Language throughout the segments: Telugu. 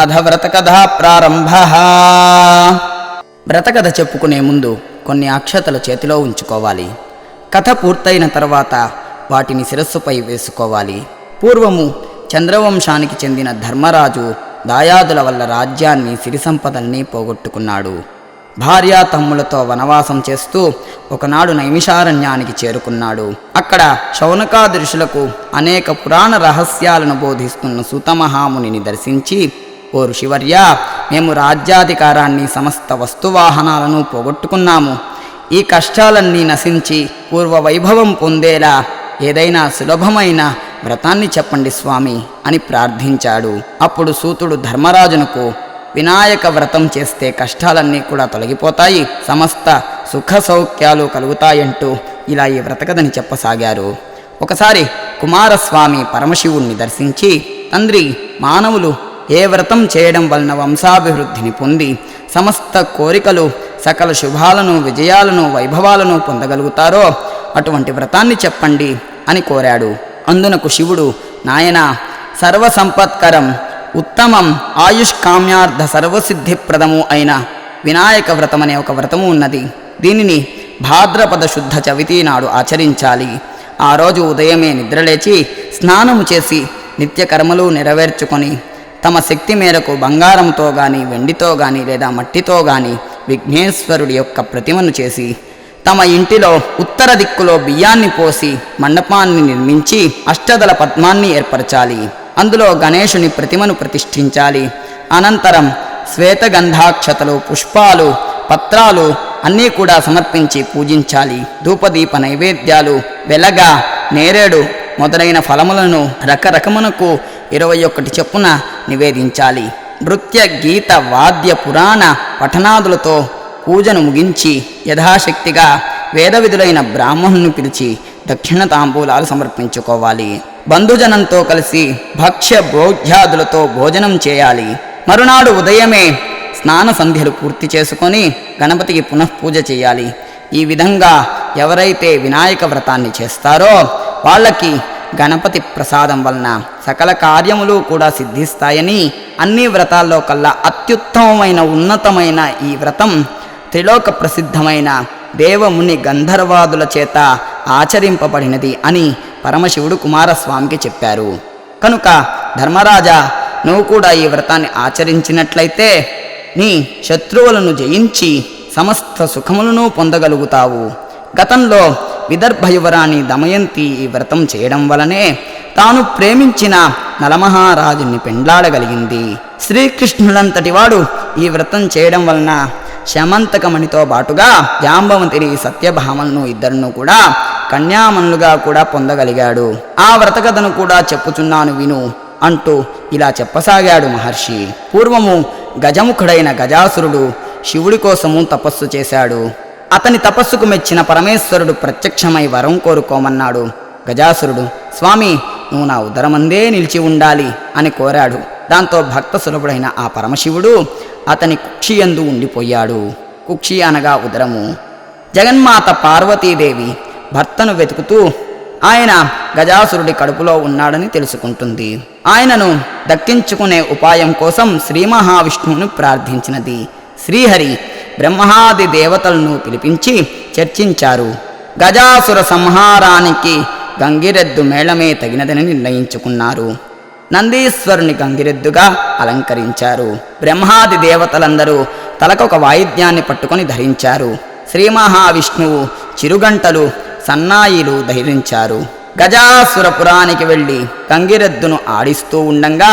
అధ వ్రతకథ ప్రారంభ. వ్రతకథ చెప్పుకునే ముందు కొన్ని అక్షతలు చేతిలో ఉంచుకోవాలి. కథ పూర్తయిన తర్వాత వాటిని శిరస్సుపై వేసుకోవాలి. పూర్వము చంద్రవంశానికి చెందిన ధర్మరాజు దాయాదుల వల్ల రాజ్యాన్ని సిరి సంపదల్ని పోగొట్టుకున్నాడు. భార్యా తమ్ములతో వనవాసం చేస్తూ ఒకనాడు నైమిషారణ్యానికి చేరుకున్నాడు. అక్కడ శౌనకాదృశులకు అనేక పురాణ రహస్యాలను బోధిస్తున్న సుతమహామునిని దర్శించి ఓ ఋషివర్య మేము రాజ్యాధికారాన్ని సమస్త వస్తువాహనాలను పోగొట్టుకున్నాము. ఈ కష్టాలన్నీ నశించి పూర్వ వైభవం పొందేలా ఏదైనా సులభమైన వ్రతాన్ని చెప్పండి స్వామి అని ప్రార్థించాడు. అప్పుడు సూతుడు ధర్మరాజునకు వినాయక వ్రతం చేస్తే కష్టాలన్నీ కూడా తొలగిపోతాయి సమస్త సుఖ సౌఖ్యాలు కలుగుతాయంటూ ఇలా ఈ వ్రతకథని చెప్పసాగారు. ఒకసారి కుమారస్వామి పరమశివుణ్ణి దర్శించి తండ్రి మానవులు ఏ వ్రతం చేయడం వలన వంశాభివృద్ధిని పొంది సమస్త కోరికలు సకల శుభాలను విజయాలను వైభవాలను పొందగలుగుతారో అటువంటి వ్రతాన్ని చెప్పండి అని కోరాడు. అందునకు శివుడు నాయనా సర్వసంపత్కరం ఉత్తమం ఆయుష్కామ్యార్థ సర్వసిద్ధిప్రదము అయిన వినాయక వ్రతం అనే ఒక వ్రతము ఉన్నది. దీనిని భాద్రపద శుద్ధ చవితి నాడు ఆచరించాలి. ఆ రోజు ఉదయమే నిద్రలేచి స్నానము చేసి నిత్యకర్మలు నెరవేర్చుకొని తమ శక్తి మేరకు బంగారంతో కానీ వెండితో కానీ లేదా మట్టితో కానీ విఘ్నేశ్వరుడి యొక్క ప్రతిమను చేసి తమ ఇంటిలో ఉత్తర దిక్కులో బియ్యాన్ని పోసి మండపాన్ని నిర్మించి అష్టదల పద్మాన్ని ఏర్పరచాలి. అందులో గణేషుని ప్రతిమను ప్రతిష్ఠించాలి. అనంతరం శ్వేతగంధాక్షతలు పుష్పాలు పత్రాలు అన్నీ కూడా సమర్పించి పూజించాలి. ధూపదీప నైవేద్యాలు వెలగ నేరేడు మొదలైన ఫలములను రకరకమునకు ఇరవై ఒకటి చొప్పున నివేదించాలి. నృత్య గీత వాద్య పురాణ పఠనాదులతో పూజను ముగించి యథాశక్తిగా వేద విధులైన బ్రాహ్మణుని పిలిచి దక్షిణ తాంబూలాలు సమర్పించుకోవాలి. బంధుజనంతో కలిసి భక్ష్య భోజ్యాదులతో భోజనం చేయాలి. మరునాడు ఉదయమే స్నాన సంధ్యలు పూర్తి చేసుకొని గణపతికి పునఃపూజ చేయాలి. ఈ విధంగా ఎవరైతే వినాయక వ్రతాన్ని చేస్తారో వాళ్ళకి గణపతి ప్రసాదం వలన సకల కార్యములు కూడా సిద్ధిస్తాయని అన్ని వ్రతాల్లో కల్లా అత్యుత్తమమైన ఉన్నతమైన ఈ వ్రతం త్రిలోక ప్రసిద్ధమైన దేవముని గంధర్వాదుల చేత ఆచరింపబడినది అని పరమశివుడు కుమారస్వామికి చెప్పారు. కనుక ధర్మరాజా నువ్వు కూడా ఈ వ్రతాన్ని ఆచరించినట్లయితే నీ శత్రువులను జయించి సమస్త సుఖములను పొందగలుగుతావు. గతంలో విదర్భ యువరాణి దమయంతి ఈ వ్రతం చేయడం వలనే తాను ప్రేమించిన నలమహారాజుని పెండ్లాడగలిగింది. శ్రీకృష్ణులంతటివాడు ఈ వ్రతం చేయడం వలన శమంతకమణితో పాటుగా జాంబవంతిని సత్యభామలను ఇద్దరును కూడా కన్యామనులుగా కూడా పొందగలిగాడు. ఆ వ్రతకథను కూడా చెప్పుచున్నాను విను అంటూ ఇలా చెప్పసాగాడు మహర్షి. పూర్వము గజముఖుడైన గజాసురుడు శివుడి కోసము తపస్సు చేశాడు. అతని తపస్సుకు మెచ్చిన పరమేశ్వరుడు ప్రత్యక్షమై వరం కోరుకోమన్నాడు. గజాసురుడు స్వామి నువ్వు నా ఉదరమందే నిలిచి ఉండాలి అని కోరాడు. దాంతో భక్త సులభుడైన ఆ పరమశివుడు అతని కుక్షియందు ఉండిపోయాడు. కుక్షి అనగా ఉదరము. జగన్మాత పార్వతీదేవి భర్తను వెతుకుతూ ఆయన గజాసురుడి కడుపులో ఉన్నాడని తెలుసుకుంటుంది. ఆయనను దక్కించుకునే ఉపాయం కోసం శ్రీ మహావిష్ణువును ప్రార్థించినది. శ్రీహరి బ్రహ్మాది దేవతలను పిలిపించి చర్చించారు. గజాసుర సంహారానికి గంగిరెద్దు మేళమే తగినదని నిర్ణయించుకున్నారు. నందీశ్వరుని గంగిరెద్దుగా అలంకరించారు. బ్రహ్మాది దేవతలందరూ తలకొక వాయిద్యాన్ని పట్టుకొని ధరించారు. శ్రీ మహావిష్ణువు చిరుగంటలు సన్నాయిలు ధరించారు. గజాసురపురానికి వెళ్ళి గంగిరెద్దును ఆడిస్తూ ఉండంగా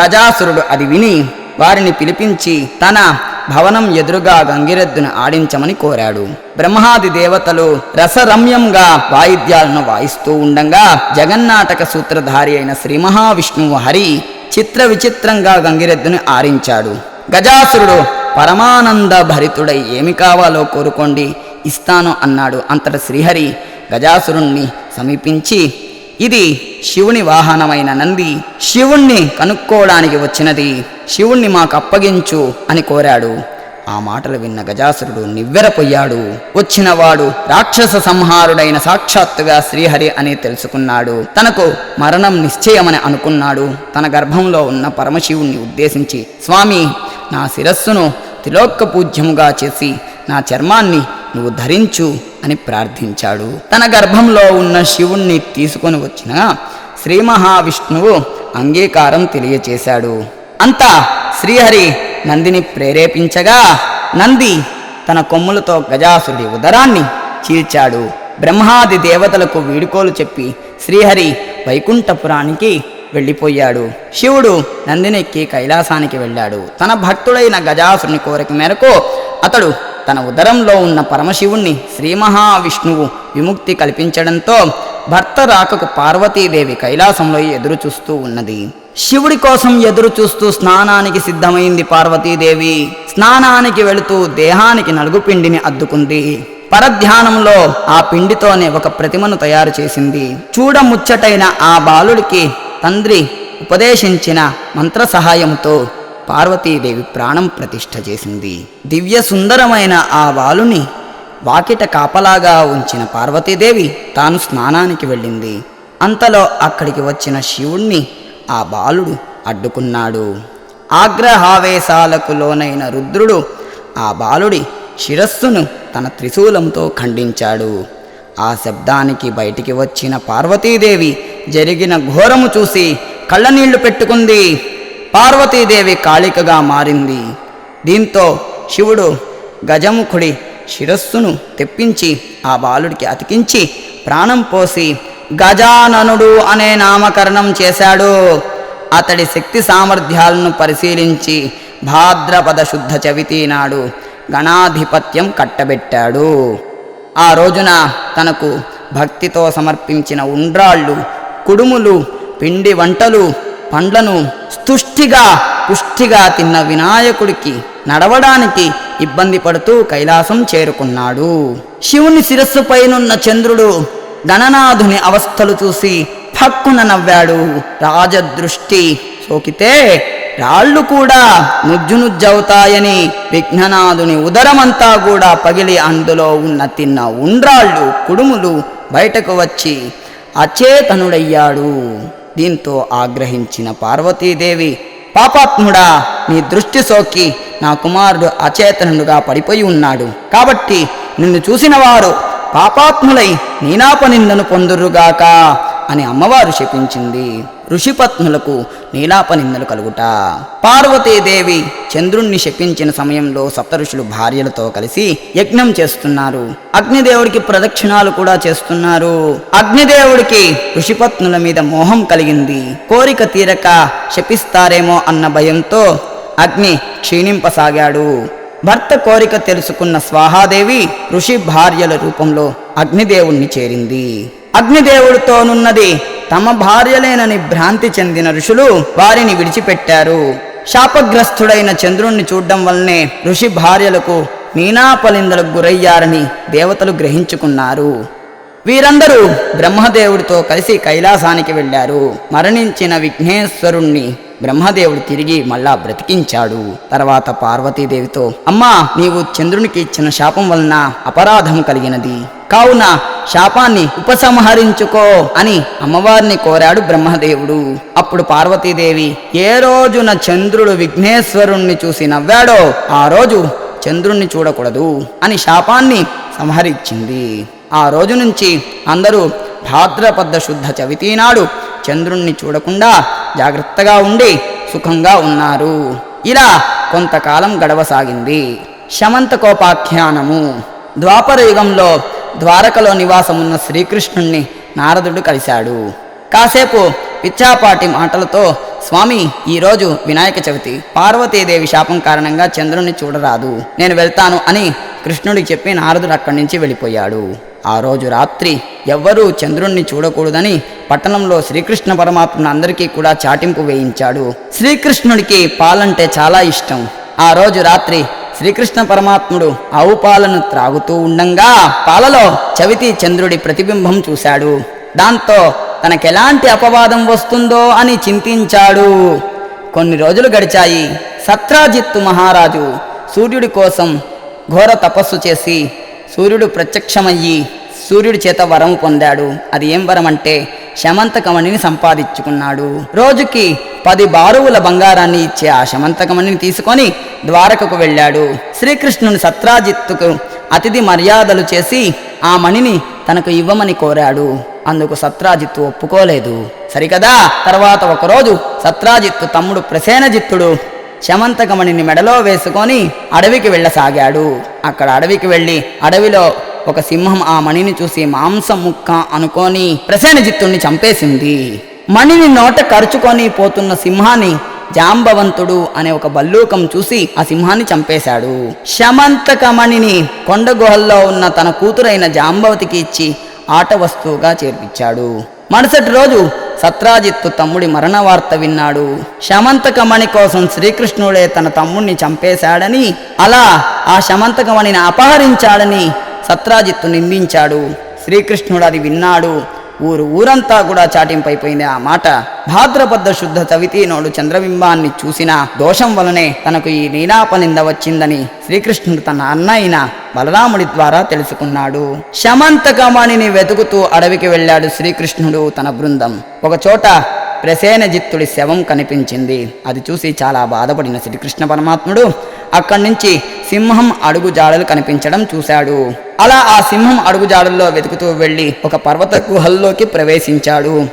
గజాసురుడు అది విని వారిని పిలిపించి తన భవనం ఎదురుగా గంగిరెద్దును ఆడించమని కోరాడు. బ్రహ్మాది దేవతలు రసరమ్యంగా వాయిద్యాలను వాయిస్తూ ఉండంగా జగన్నాటక సూత్రధారి అయిన శ్రీ మహావిష్ణువు హరి చిత్ర విచిత్రంగా గంగిరెద్దును ఆరించాడు. గజాసురుడు పరమానంద భరితుడై ఏమి కావాలో కోరుకోండి ఇస్తాను అన్నాడు. అంతట శ్రీహరి గజాసురుణ్ణి సమీపించి ఇది శివుని వాహనమైన నంది. శివుణ్ణి కనుక్కోవడానికి వచ్చినది శివుణ్ణి మాకు అప్పగించు అని కోరాడు. ఆ మాటలు విన్న గజాసురుడు నివ్వెరపోయాడు. వచ్చినవాడు రాక్షస సంహారుడైన సాక్షాత్తుగా శ్రీహరి అని తెలుసుకున్నాడు. తనకు మరణం నిశ్చయమని అనుకున్నాడు. తన గర్భంలో ఉన్న పరమశివుణ్ణి ఉద్దేశించి స్వామి నా శిరస్సును తిలోక్క పూజ్యముగా చేసి నా చర్మాన్ని నువ్వు ధరించు. అని ప్రార్థించాడు. తన గర్భంలో ఉన్న శివుణ్ణి తీసుకొని వచ్చిన శ్రీ మహావిష్ణువు అంగీకారం తెలియచేశాడు. అంతా శ్రీహరి నందిని ప్రేరేపించగా నంది తన కొమ్ములతో గజాసుడి ఉదరాన్ని చీల్చాడు. బ్రహ్మాది దేవతలకు వీడుకోలు చెప్పి శ్రీహరి వైకుంఠపురానికి వెళ్ళిపోయాడు. శివుడు నందినెక్కి కైలాసానికి వెళ్ళాడు. తన భక్తుడైన గజాసుని కోరిక మేరకు అతడు తన ఉదరంలో ఉన్న పరమశివుణ్ణి శ్రీ మహావిష్ణువు విముక్తి కల్పించడంతో భర్త రాకకు పార్వతీదేవి కైలాసంలో ఎదురు చూస్తూ ఉన్నది. శివుడి కోసం ఎదురు చూస్తూ స్నానానికి సిద్ధమైంది పార్వతీదేవి. స్నానానికి వెళుతూ దేహానికి నలుగు పిండిని అద్దుకుంది. పరధ్యానంలో ఆ పిండితోనే ఒక ప్రతిమను తయారు చేసింది. చూడముచ్చటైన ఆ బాలుడికి తండ్రి ఉపదేశించిన మంత్ర సహాయంతో పార్వతీదేవి ప్రాణం ప్రతిష్ఠ చేసింది. దివ్య సుందరమైన ఆ బాలుని వాకిట కాపలాగా ఉంచిన పార్వతీదేవి తాను స్నానానికి వెళ్ళింది. అంతలో అక్కడికి వచ్చిన శివుణ్ణి ఆ బాలుడు అడ్డుకున్నాడు. ఆగ్రహావేశాలకు లోనైన రుద్రుడు ఆ బాలుడి శిరస్సును తన త్రిశూలంతో ఖండించాడు. ఆ శబ్దానికి బయటికి వచ్చిన పార్వతీదేవి జరిగిన ఘోరము చూసి కళ్ళనీళ్ళు పెట్టుకుంది. పార్వతీదేవి కాళికగా మారింది. దీంతో శివుడు గజముఖుడి శిరస్సును తెప్పించి ఆ బాలుడికి అతికించి ప్రాణం పోసి గజాననుడు అనే నామకరణం చేశాడు. అతడి శక్తి సామర్థ్యాలను పరిశీలించి భాద్రపద శుద్ధ చవితి నాడు గణాధిపత్యం కట్టబెట్టాడు. ఆ రోజున తనకు భక్తితో సమర్పించిన ఉండ్రాళ్ళు కుడుములు పిండి వంటలు పండ్లను స్తుష్టిగా పుష్టిగా తిన్న వినాయకుడికి నడవడానికి ఇబ్బంది పడుతూ కైలాసం చేరుకున్నాడు. శివుని శిరస్సు పైనున్న చంద్రుడు గణనాథుని అవస్థలు చూసి ఫక్కున నవ్వాడు. రాజదృష్టి సోకితే రాళ్ళు కూడా నుజ్జు నుజ్జవుతాయని విఘ్ననాథుని ఉదరమంతా కూడా పగిలి అందులో ఉన్న తిన్న ఉండ్రాళ్ళు కుడుములు బయటకు వచ్చి అచేతనుడయ్యాడు. దీంతో ఆగ్రహించిన పార్వతీదేవి పాపాత్ముడా నీ దృష్టి సోకి నా కుమారుడు అచేతనుడుగా పడిపోయి ఉన్నాడు. కాబట్టి నిన్ను చూసిన వారు పాపాత్ములై నీనాపనిందను పొందురుగాక. అని అమ్మవారు శపించింది. ఋషిపత్నులకు నీలాపనిందలు కలుగుట. పార్వతీదేవి చంద్రుణ్ణి శపించిన సమయంలో సప్తఋషులు భార్యలతో కలిసి యజ్ఞం చేస్తున్నారు. అగ్నిదేవుడికి ప్రదక్షిణాలు కూడా చేస్తున్నారు. అగ్నిదేవుడికి ఋషిపత్నుల మీద మోహం కలిగింది. కోరిక తీరక శపిస్తారేమో అన్న భయంతో అగ్ని క్షీణింపసాగాడు. భర్త కోరిక తెలుసుకున్న స్వాహాదేవి ఋషి భార్యల రూపంలో అగ్నిదేవుణ్ణి చేరింది. అగ్నిదేవుడితోనున్నది తమ భార్యలేనని భ్రాంతి చెందిన ఋషులు వారిని విడిచిపెట్టారు. శాపగ్రస్తుడైన చంద్రుణ్ణి చూడడం వల్లనే ఋషి భార్యలకు నీనాపలిందలకు గురయ్యారని దేవతలు గ్రహించుకున్నారు. వీరందరూ బ్రహ్మదేవుడితో కలిసి కైలాసానికి వెళ్ళారు. మరణించిన విఘ్నేశ్వరుణ్ణి బ్రహ్మదేవుడు తిరిగి మళ్ళా బ్రతికించాడు. తర్వాత పార్వతీదేవితో అమ్మా నీవు చంద్రునికి ఇచ్చిన శాపం వలన అపరాధం కలిగినది. కావున శాపాన్ని ఉపసంహరించుకో అని అమ్మవారిని కోరాడు బ్రహ్మదేవుడు. అప్పుడు పార్వతీదేవి ఏ రోజున చంద్రుడు విఘ్నేశ్వరుణ్ణి చూసి నవ్వాడో ఆ రోజు చంద్రుణ్ణి చూడకూడదు అని శాపాన్ని సంహరించింది. ఆ రోజు నుంచి అందరూ భాద్రపద శుద్ధ చవితి నాడు చంద్రుణ్ణి చూడకుండా జాగ్రత్తగా ఉండి సుఖంగా ఉన్నారు. ఇలా కొంతకాలం గడవసాగింది. శమంత కోపాఖ్యానము ద్వాపర యుగంలో ద్వారకలో నివాసమున్న శ్రీకృష్ణుణ్ణి నారదుడు కలిశాడు. కాసేపు పిచ్చాపాటి మాటలతో స్వామి ఈరోజు వినాయక చవితి. పార్వతీదేవి శాపం కారణంగా చంద్రుణ్ణి చూడరాదు. నేను వెళ్తాను అని కృష్ణుడికి చెప్పి నారదుడు అక్కడి నుంచి వెళ్ళిపోయాడు. ఆ రోజు రాత్రి ఎవ్వరూ చంద్రుణ్ణి చూడకూడదని పట్టణంలో శ్రీకృష్ణ పరమాత్మను అందరికీ కూడా చాటింపు వేయించాడు. శ్రీకృష్ణుడికి పాలంటే చాలా ఇష్టం. ఆ రోజు రాత్రి శ్రీకృష్ణ పరమాత్ముడు ఆవు పాలను త్రాగుతూ ఉండంగా పాలలో చవితి చంద్రుడి ప్రతిబింబం చూశాడు. దాంతో తనకెలాంటి అపవాదం వస్తుందో అని చింతించాడు. కొన్ని రోజులు గడిచాయి. సత్రాజిత్తు మహారాజు సూర్యుడి కోసం ఘోర తపస్సు చేసి సూర్యుడు ప్రత్యక్షమయ్యి సూర్యుడి చేత వరం పొందాడు. అది ఏం వరం అంటే శమంతకమణిని సంపాదించుకున్నాడు. రోజుకి పది బారువుల బంగారాన్ని ఇచ్చే ఆ శమంతకమణిని తీసుకొని ద్వారకకు వెళ్ళాడు. శ్రీకృష్ణుని సత్రాజిత్తుకు అతిథి మర్యాదలు చేసి ఆ మణిని తనకు ఇవ్వమని కోరాడు. అందుకు సత్రాజిత్తు ఒప్పుకోలేదు. సరికదా? తర్వాత ఒకరోజు సత్రాజిత్తు తమ్ముడు ప్రసేనజిత్తుడు శమంతకమణిని మెడలో వేసుకొని అడవికి వెళ్ళసాగాడు. అక్కడ అడవికి వెళ్ళి అడవిలో ఒక సింహం ఆ మణిని చూసి మాంసం ముక్క అనుకొని ప్రసేనజిత్తుణ్ణి చంపేసింది. మణిని నోట కరుచుకొని పోతున్న సింహాన్ని జాంబవంతుడు అనే ఒక బల్లూకం చూసి ఆ సింహాన్ని చంపేశాడు. శమంతకమణిని కొండ గుహల్లో ఉన్న తన కూతురైన జాంబవతికి ఇచ్చి ఆట వస్తువుగా చేర్పించాడు. మరుసటి రోజు సత్రాజిత్తు తమ్ముడి మరణ వార్త విన్నాడు శమంతకమణి కోసం శ్రీకృష్ణుడే తన తమ్ముణ్ణి చంపేశాడని అలా ఆ శమంతకమణిని అపహరించాడని సత్రాజిత్తు నిందించాడు. శ్రీకృష్ణుడు అది విన్నాడు. ఊరు ఊరంతా కూడా చాటింపైపోయింది ఆ మాట. భాద్రపద శుద్ధ చవితీనోడు చంద్రబింబాన్ని చూసిన దోషం వలనే తనకు ఈ నీలాపనింద వచ్చిందని శ్రీకృష్ణుడు తన అన్న అయిన బలరాముడి ద్వారా తెలుసుకున్నాడు. శమంతకమణిని వెతుకుతూ అడవికి వెళ్ళాడు శ్రీకృష్ణుడు తన బృందం. ఒకచోట ప్రసేనజిత్తుడి శవం కనిపించింది. అది చూసి చాలా బాధపడిన శ్రీకృష్ణ పరమాత్ముడు అక్కడి నుంచి సింహం అడుగు జాడలు కనిపించడం చూశాడు. అలా ఆ సింహం అడుగుజాడల్లో వెతుకుతూ వెళ్ళి ఒక పర్వత గుహల్లోకి ప్రవేశించాడు.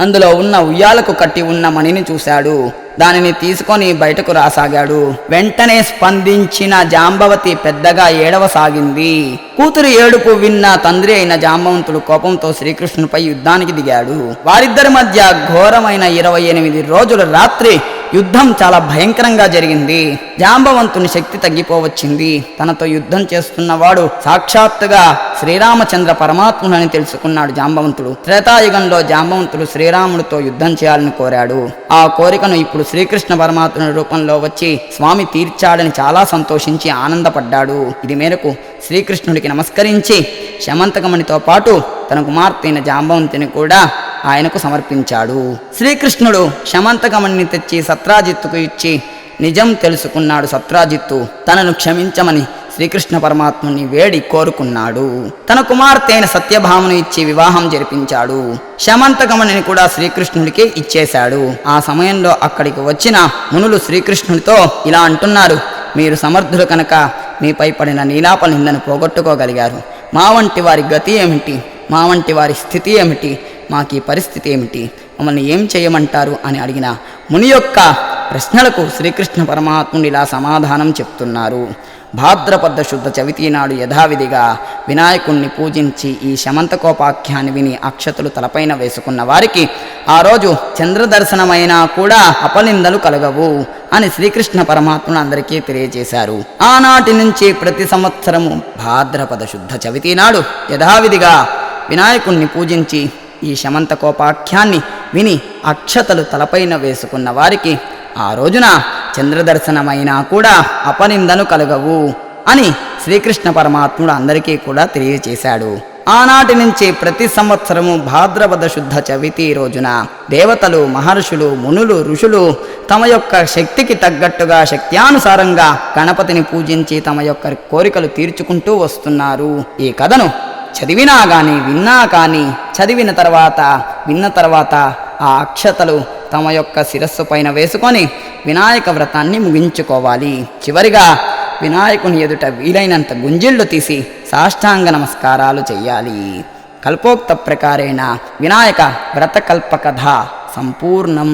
అందులో ఉన్న ఉయ్యాలకు కట్టి ఉన్న మణిని చూశాడు. దానిని తీసుకొని బయటకు రాసాగాడు. వెంటనే స్పందించిన జాంబవతి పెద్దగా ఏడవసాగింది. కూతురు ఏడుపు విన్న తండ్రి అయిన జాంబవంతుడు కోపంతో శ్రీకృష్ణునిపై యుద్ధానికి దిగాడు. వారిద్దరి మధ్య ఘోరమైన ఇరవై ఎనిమిది రోజుల రాత్రి యుద్ధం చాలా భయంకరంగా జరిగింది. జాంబవంతుని శక్తి తగ్గిపోవచ్చింది. తనతో యుద్ధం చేస్తున్నవాడు సాక్షాత్తుగా శ్రీరామచంద్ర పరమాత్ముడని తెలుసుకున్నాడు జాంబవంతుడు. త్రేతాయుగంలో జాంబవంతుడు శ్రీరాముడితో యుద్ధం చేయాలని కోరాడు. ఆ కోరికను ఇప్పుడు శ్రీకృష్ణ పరమాత్ముని రూపంలో వచ్చి స్వామి తీర్చాడని చాలా సంతోషించి ఆనందపడ్డాడు. ఇది మేరకు శ్రీకృష్ణుడికి నమస్కరించి శమంతకమణితో పాటు తన కుమార్తె అయిన జాంబవంతిని కూడా ఆయనకు సమర్పించాడు. శ్రీకృష్ణుడు శమంతకమణిని తెచ్చి సత్రాజిత్తుకు ఇచ్చి నిజం తెలుసుకున్నాడు సత్రాజిత్తు తనను క్షమించమని శ్రీకృష్ణ పరమాత్ముని వేడి కోరుకున్నాడు. తన కుమార్తె అయిన సత్యభామను ఇచ్చి వివాహం జరిపించాడు. శమంతకమణిని కూడా శ్రీకృష్ణుడికి ఇచ్చేశాడు. ఆ సమయంలో అక్కడికి వచ్చిన మునులు శ్రీకృష్ణుడితో ఇలా అంటున్నారు మీరు సమర్థులు కనుక మీపై పడిన నీలాప నిందను పోగొట్టుకోగలిగారు. మా వంటి వారి గతి ఏమిటి? మా వంటి వారి స్థితి ఏమిటి? మాకు ఈ పరిస్థితి ఏమిటి? మమ్మల్ని ఏం చేయమంటారు? అని అడిగిన ముని యొక్క ప్రశ్నలకు శ్రీకృష్ణ పరమాత్ముడు ఇలా సమాధానం చెప్తున్నారు. భాద్రపద శుద్ధ చవితి నాడు యథావిధిగా వినాయకుణ్ణి పూజించి ఈ శమంతకోపాఖ్యాన్ని విని అక్షతలు తలపైన వేసుకున్న వారికి ఆ రోజు చంద్రదర్శనమైనా కూడా అపనిందలు కలగవు అని శ్రీకృష్ణ పరమాత్ముడు అందరికీ తెలియజేశారు. ఆనాటి నుంచి ప్రతి సంవత్సరము భాద్రపద శుద్ధ చవితి నాడు యథావిధిగా వినాయకుణ్ణి పూజించి ఈ శమంతకోపాఖ్యాన్ని విని అక్షతలు తలపైన వేసుకున్న వారికి ఆ రోజున చంద్రదర్శనమైనా కూడా అపనిందను కలగవు అని శ్రీకృష్ణ పరమాత్ముడు అందరికీ కూడా తెలియజేశాడు. ఆనాటి నుంచి ప్రతి సంవత్సరము భాద్రపద శుద్ధ చవితి రోజున దేవతలు మహర్షులు మునులు ఋషులు తమ యొక్క శక్తికి తగ్గట్టుగా శక్త్యానుసారంగా గణపతిని పూజించి తమ యొక్క కోరికలు తీర్చుకుంటూ వస్తున్నారు. ఈ కథను చదివినా కానీ విన్నా కానీ చదివిన తర్వాత విన్న తర్వాత ఆ అక్షతలు తమ యొక్క శిరస్సు పైన వేసుకొని వినాయక వ్రతాన్ని ముగించుకోవాలి. చివరిగా వినాయకుని ఎదుట వీలైనంత గుంజిళ్ళు తీసి సాష్టాంగ నమస్కారాలు చెయ్యాలి. కల్పోక్త ప్రకారేణ వినాయక వ్రతకల్ప కథ సంపూర్ణం.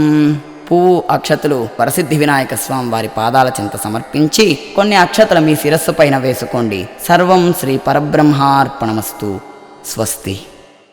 పువ్వు అక్షతలు వరసిద్ధి వినాయక స్వామి వారి పాదాల చింత సమర్పించి కొన్ని అక్షతలు మీ శిరస్సు పైన వేసుకోండి. సర్వం శ్రీ పరబ్రహ్మార్పణమస్తు. స్వస్తి.